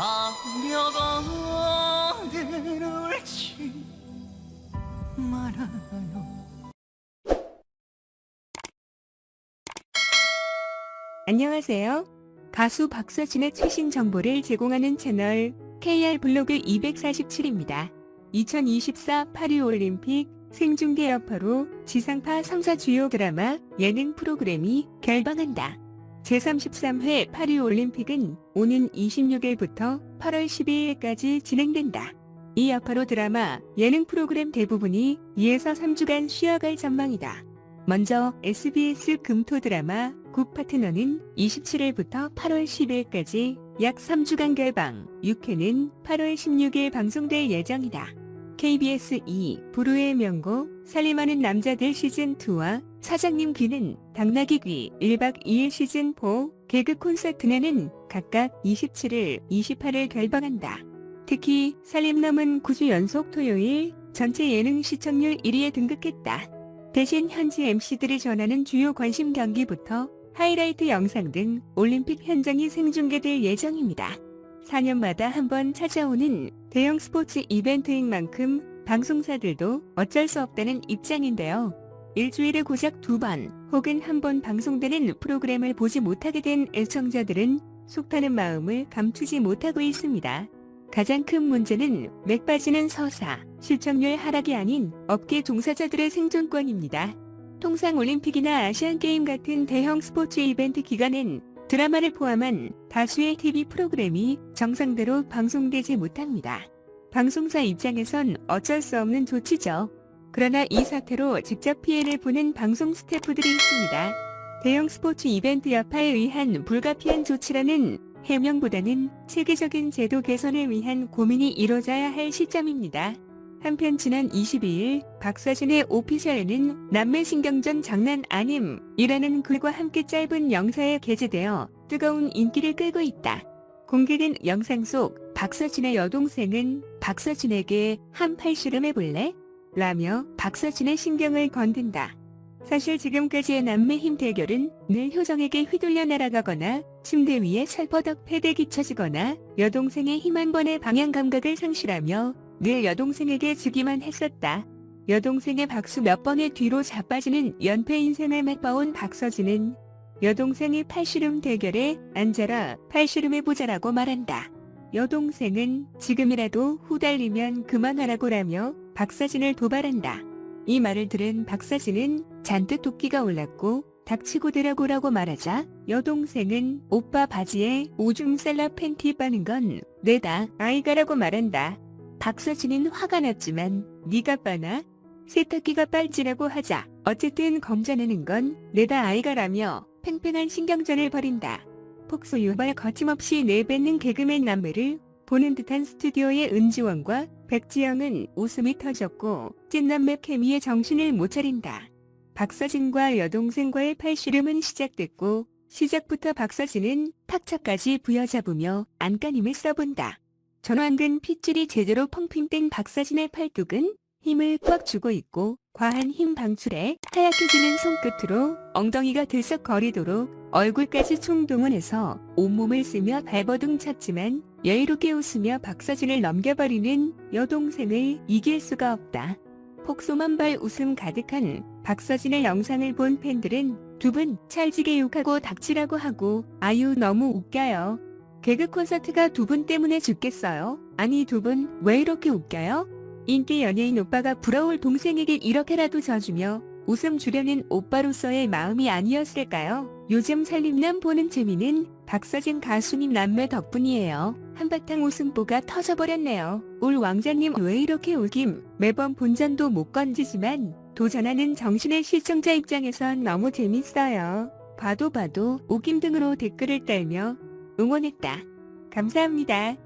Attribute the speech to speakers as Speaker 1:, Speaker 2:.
Speaker 1: 하려고 들을지 말아요
Speaker 2: 안녕하세요. 가수 박서진의 최신 정보를 제공하는 채널 KR 블로그 247입니다. 2024 파리 올림픽 생중계 여파로 지상파 3사 주요 드라마 예능 프로그램이 결방한다. 제33회 파리올림픽은 오는 26일부터 8월 12일까지 진행된다. 이 여파로 드라마, 예능 프로그램 대부분이 2에서 3주간 쉬어갈 전망이다. 먼저 SBS 금토 드라마 굿 파트너는 27일부터 8월 10일까지 약 3주간 결방, 6회는 8월 16일 방송될 예정이다. KBS 2 부르의 명곡 살림하는 남자들 시즌2와 사장님 귀는 당나귀 귀 1박 2일 시즌 4 개그 콘서트는 각각 27일, 28일 결방한다. 특히 살림남은 9주 연속 토요일 전체 예능 시청률 1위에 등극했다. 대신 현지 MC들이 전하는 주요 관심 경기부터 하이라이트 영상 등 올림픽 현장이 생중계될 예정입니다. 4년마다 한 번 찾아오는 대형 스포츠 이벤트인 만큼 방송사들도 어쩔 수 없다는 입장인데요. 일주일에 고작 두 번 혹은 한 번 방송되는 프로그램을 보지 못하게 된 애청자들은 속타는 마음을 감추지 못하고 있습니다. 가장 큰 문제는 맥 빠지는 서사, 시청률 하락이 아닌 업계 종사자들의 생존권입니다. 통상 올림픽이나 아시안게임 같은 대형 스포츠 이벤트 기간엔 드라마를 포함한 다수의 TV 프로그램이 정상대로 방송되지 못합니다. 방송사 입장에선 어쩔 수 없는 조치죠. 그러나 이 사태로 직접 피해를 보는 방송 스태프들이 있습니다. 대형 스포츠 이벤트 여파에 의한 불가피한 조치라는 해명보다는 체계적인 제도 개선을 위한 고민이 이뤄져야 할 시점입니다. 한편 지난 22일 박서진의 오피셜에는 남매 신경전 장난 아님 이라는 글과 함께 짧은 영상에 게재되어 뜨거운 인기를 끌고 있다. 공개된 영상 속 박서진의 여동생은 박서진에게 한 팔씨름 해볼래? 라며 박서진의 신경을 건든다. 사실 지금까지의 남매 힘 대결은 늘 효정에게 휘둘려 날아가거나 침대 위에 철버덕 패대기 쳐지거나 여동생의 힘 한 번의 방향 감각을 상실하며 늘 여동생에게 지기만 했었다. 여동생의 박수 몇 번의 뒤로 자빠지는 연패 인생을 맛봐온 박서진은 여동생이 팔씨름 대결에 앉아라 팔씨름해보자라고 말한다. 여동생은 지금이라도 후달리면 그만하라고라며 박서진을 도발한다. 이 말을 들은 박서진은 잔뜩 도끼가 올랐고 닥치고 대라고라고 말하자 여동생은 오빠 바지에 오줌 쌀라 팬티 빠는 건 내다 아이가라고 말한다. 박서진은 화가 났지만 네가 빠나? 세탁기가 빨지라고 하자 어쨌든 검자내는 건 내다 아이가라며 팽팽한 신경전을 벌인다. 폭소 유발 거침없이 내뱉는 개그맨 남매를 보는 듯한 스튜디오의 은지원과 백지영은 웃음이 터졌고 찐남매 케미에 정신을 못 차린다. 박서진과 여동생과의 팔씨름은 시작됐고 시작부터 박서진은 탁차까지 부여잡으며 안간힘을 써본다. 전완근 핏줄이 제대로 펑핑 된 박서진의 팔뚝은 힘을 꽉 주고 있고 과한 힘 방출에 하얗게 지는 손끝으로 엉덩이가 들썩거리도록 얼굴까지 총동원해서 온몸을 쓰며 발버둥 쳤지만 여유롭게 웃으며 박서진을 넘겨버리는 여동생을 이길 수가 없다. 폭소만발 웃음 가득한 박서진의 영상을 본 팬들은 두 분 찰지게 욕하고 닥치라고 하고 아유 너무 웃겨요. 개그 콘서트가 두 분 때문에 죽겠어요. 아니 두 분 왜 이렇게 웃겨요? 인기 연예인 오빠가 부러울 동생에게 이렇게라도 져주며 웃음 주려는 오빠로서의 마음이 아니었을까요? 요즘 살림남 보는 재미는 박서진 가수님 남매 덕분이에요. 한바탕 웃음보가 터져버렸네요. 올 왕자님 왜 이렇게 울김? 매번 본전도 못 건지지만 도전하는 정신의 시청자 입장에선 너무 재밌어요. 봐도 봐도 오김 등으로 댓글을 달며 응원했다. 감사합니다.